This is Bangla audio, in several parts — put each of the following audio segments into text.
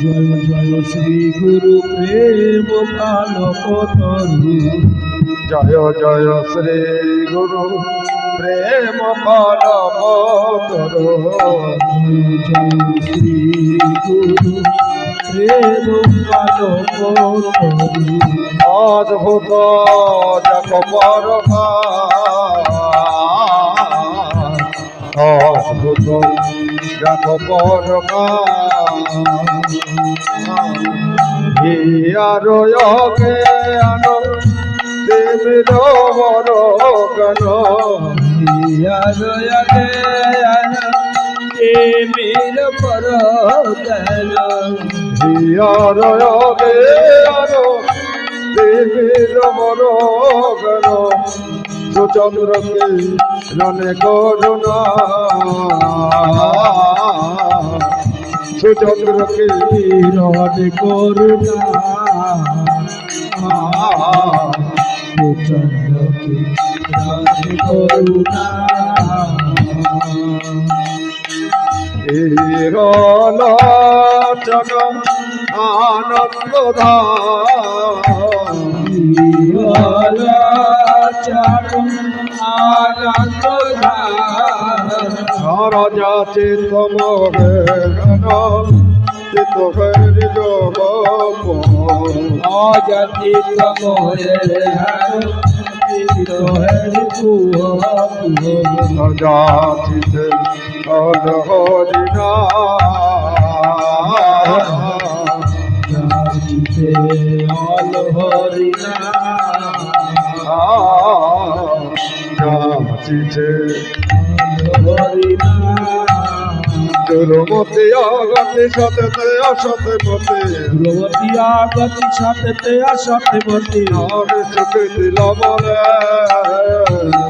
জয় জয় শ্রী গুরু প্রেম কালক তরু। জয় জয় শ্রী গুরু প্রেম পরমতর জয় শ্রী গুরু প্রেম কালক তরু। অদ্ভুত জপ পরমা অদ্ভুত জপ পরমা হিয়ারয়কে আনো দেবের মর গণ ইয়ারয়াকে আনা পর গেল হিয়ারয়কে আনো দেবের গণ সুচন্দ্রকে রনে করুণা সুচন্দ্রকে রড করুণা চন্দ্রকে রড করুণা হিরলোচন আনন্দধা চরণ আনন্দ রাজা চেতম চিত হরি যোগ অজতি তমোরে হরি হরিনা দুর্মতি অগতি সততে অসতে মতে ভগবতী আগতি সাথে আসতে মতি নাই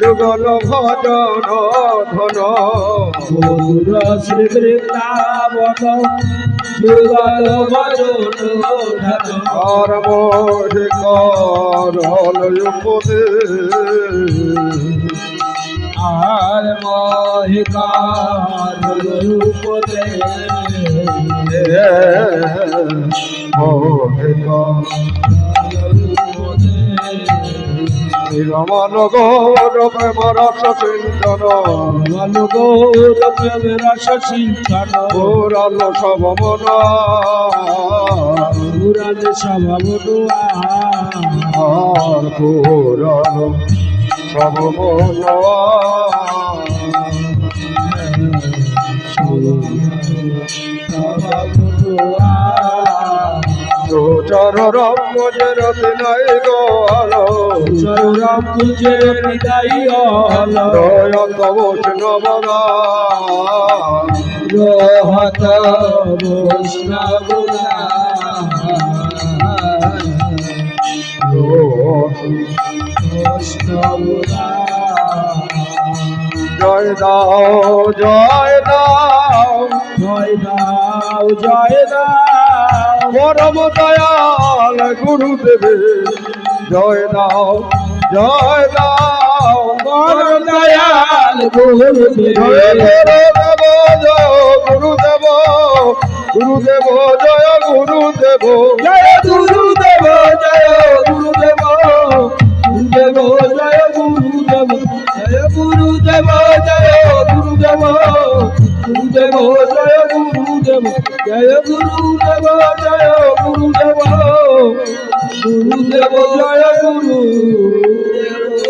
যুগল ভজন ধন। শ্রী বৃন্দাবন যুগল ভজন মোহে করল উপদে আর মহিকার রূপদে মোহে রমন গৌর প্রেম রস চিন্তন ভালো গৌর প্রেমের রস সিঞ্চন। পুরাল সব মন। পুরাণ স্বভাব আর পুরাল সব মন। রম রতি নাই গোয়াল চরম তুঝে হৃদয় হল রয়ত বৈষ্ণবরা রহত বৈষ্ণবরা জয় দাও জয় দাও। জয় দাও জয় দাও। পরম দয়াল গুরুদেবে জয় দাও জয় দাও। বড় দয়াল গুরুদেব জয় গুরুদেব জয় গুরুদেব গুরুদেব জয় গুরুদেব। জয় গুরুদেব জয় গুরুদেব। গুরুদেব জয় গুরুদেব। জয় গুরুদেব জয় গুরুদেব। গুরুদেব গুরুদেব জয় গুরুদেব জয় গুরুদেব গুরুদেব জয় গুরুদেব